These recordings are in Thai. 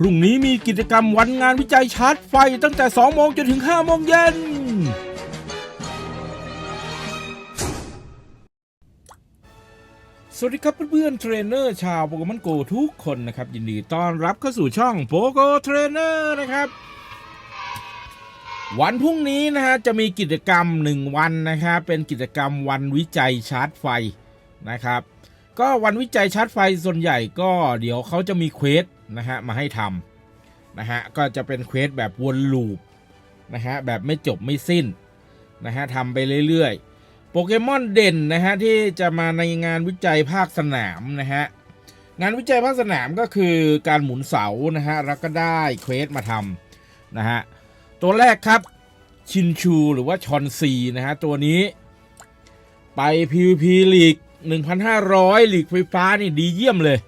พรุ่งนี้มีกิจกรรมวันงานวิจัยชาร์จไฟตั้งแต่ 2 โมงจนถึง 5 โมงเย็น สวัสดีครับเพื่อนๆเทรนเนอร์ชาวโปเกมอนโกทุกคนนะครับ ยินดีต้อนรับเข้าสู่ช่องโปโกเทรนเนอร์นะครับ วันพรุ่งนี้นะฮะจะมีกิจกรรม 1 วันนะครับเป็นกิจกรรมวันวิจัยชาร์จไฟนะครับ ก็วันวิจัยชาร์จไฟส่วนใหญ่ก็เดี๋ยวเขาจะมีเควสนะฮะมาให้ทำนะฮะก็จะเป็นเควสแบบวนลูปนะฮะแบบไม่จบไม่สิ้นนะฮะทำไปเรื่อยๆ โปเกมอนเด่นนะฮะที่จะมาในงานวิจัยภาคสนามนะฮะงานวิจัยภาคสนามก็คือการหมุนเสานะฮะแล้วก็ได้เควสมาทำนะฮะตัวแรกครับชินชูหรือว่าชอนซีนะฮะตัวนี้ไป PVP ลีก 1,500ลีกไฟฟ้านี่ดีเยี่ยมเลย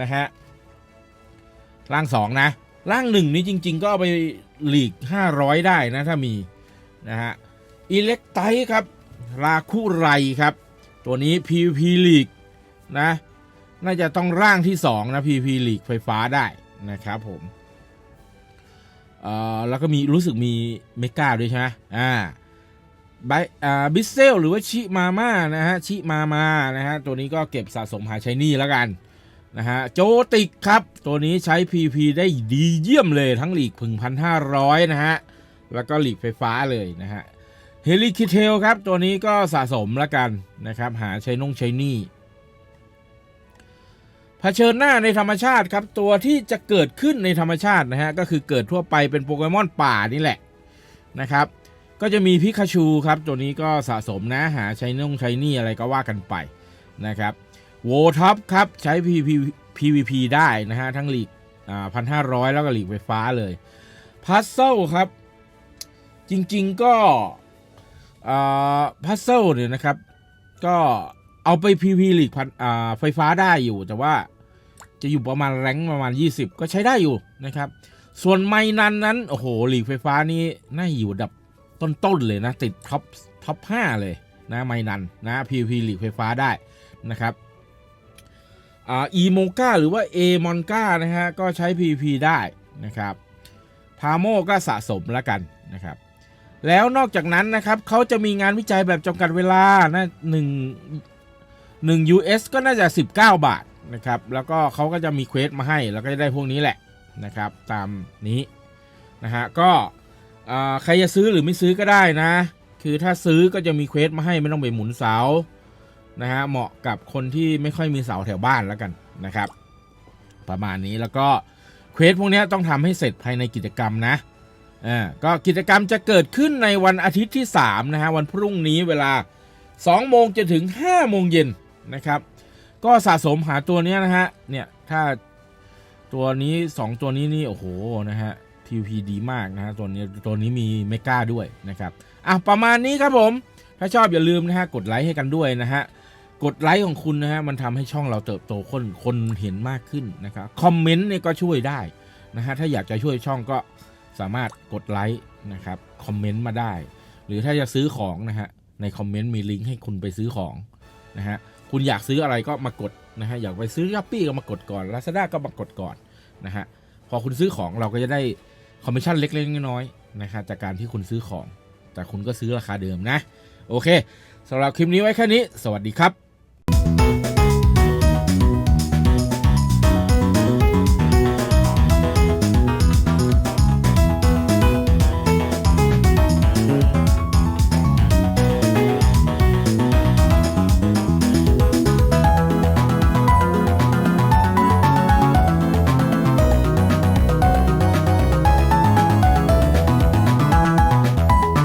นะฮะร่างสองนะ ร่างหนึ่งนี้จริง ๆ ก็เอาไปหลีก 500 ได้นะถ้ามีนะฮะอิเล็กไตครับ ราคุไรครับ ตัวนี้ PVP ลีกนะ น่าจะต้องร่างที่ 2 นะ PVP ลีกไฟฟ้าได้นะครับผมเอ่อแล้วก็มีรู้สึกมีเมกาด้วยใช่ไหมอ่า ไบอ่าบิเซลหรือว่าชิมาม่านะฮะชิมามานะฮะตัวนี้ก็เก็บสะสมหาใช้หนี่แล้วกันนะฮะโจติกครับ ตัวนี้ใช้ PP ได้ดีเยี่ยมเลยทั้งหลีกพึงพันห้าร้อยนะฮะ แล้วก็หลีกไฟฟ้าเลยนะฮะเฮลิคิเทลครับ ตัวนี้ก็สะสมแล้วกันนะครับ หาใช้นงใช้หนี่เผชิญหน้าในธรรมชาติครับ ตัวที่จะเกิดขึ้นในธรรมชาตินะฮะ ก็คือเกิดทั่วไปเป็นโปเกมอนป่านี่แหละนะครับ ก็จะมีพิคาชูครับตัวนี้ก็สะสมนะหาใช้น่งใช้นี่อะไรก็ว่ากันไปนะครับโวท็อปครับใช้ PVP PVP ได้นะฮะทั้งหลีกอ่าพันห้าร้อยแล้วก็หลีกไฟฟ้าเลยพัซเซิลครับ จริงๆก็อ่าพัซเซิลเนี่ยนะครับ ก็เอาไป PVP หลีกพันอ่าไฟฟ้าได้อยู่ แต่ว่าจะอยู่ประมาณแรงประมาณ 20 ก็ใช้ได้อยู่นะครับ ส่วนไมนันนั้น โอ้โหหลีกไฟฟ้านี่น่าอยู่ดับ ต้นๆเลยนะ ติดท็อปท็อป5เลยนะไมนันนะ PVP ลีกไฟฟ้าได้นะครับอ่าอีโมกาหรือว่าเอมอนกานะฮะก็ใช้ PP ได้นะครับพาโมก็สะสมแล้วกันนะครับแล้วนอกจากนั้นนะครับเขาจะมีงานวิจัยแบบจำกัดเวลานะหนึ่งหนึ่ง US ก็น่าจะ 19 บาทนะครับแล้วก็เขาก็จะมีเควสมาให้แล้วก็จะได้พวกนี้แหละนะครับตามนี้นะฮะก็ ใครจะซื้อหรือไม่ซื้อก็ได้นะ คือถ้าซื้อก็จะมีเควสมาให้ไม่ต้องไปหมุนเสานะฮะเหมาะกับคนที่ไม่ค่อยมีเสาแถวบ้านแล้วกันนะครับ ประมาณนี้แล้วก็เควสพวกนี้ต้องทำให้เสร็จภายในกิจกรรมนะอ่าก็กิจกรรมจะเกิดขึ้นในวันอาทิตย์ที่3นะฮะวันพรุ่งนี้เวลา 2 โมงจนถึง 5 โมงเย็นนะครับ ก็สะสมหาตัวนี้นะฮะเนี่ยถ้าตัวนี้ 2 ตัวนี้นี่โอ้โหนะฮะ PVP ดีมากนะฮะตัวนี้ตัวนี้มีเมกาด้วยนะครับอะประมาณนี้ครับผม ถ้าชอบอย่าลืมนะฮะกดไลค์ให้กันด้วยนะฮะกดไลค์ของคุณนะฮะมันทำให้ช่องเราเติบโตคนคนเห็นมากขึ้นนะครับคอมเมนต์เนี่ยก็ช่วยได้นะฮะถ้าอยากจะช่วยช่องก็สามารถกดไลค์นะครับคอมเมนต์มาได้ หรือถ้าจะซื้อของนะฮะในคอมเมนต์มีลิงก์ให้คุณไปซื้อของนะฮะคุณอยากซื้ออะไรก็มากดนะฮะอยากไปซื้อยัปปี้ก็มากดก่อน Lazada ก็มากดก่อนนะฮะพอคุณซื้อของเราก็จะได้ คอมมิชชั่นเล็กๆน้อยๆนะครับจากการที่คุณซื้อของ แต่คุณก็ซื้อราคาเดิมนะ โอเคสำหรับคลิปนี้ไว้แค่นี้ สวัสดีครับ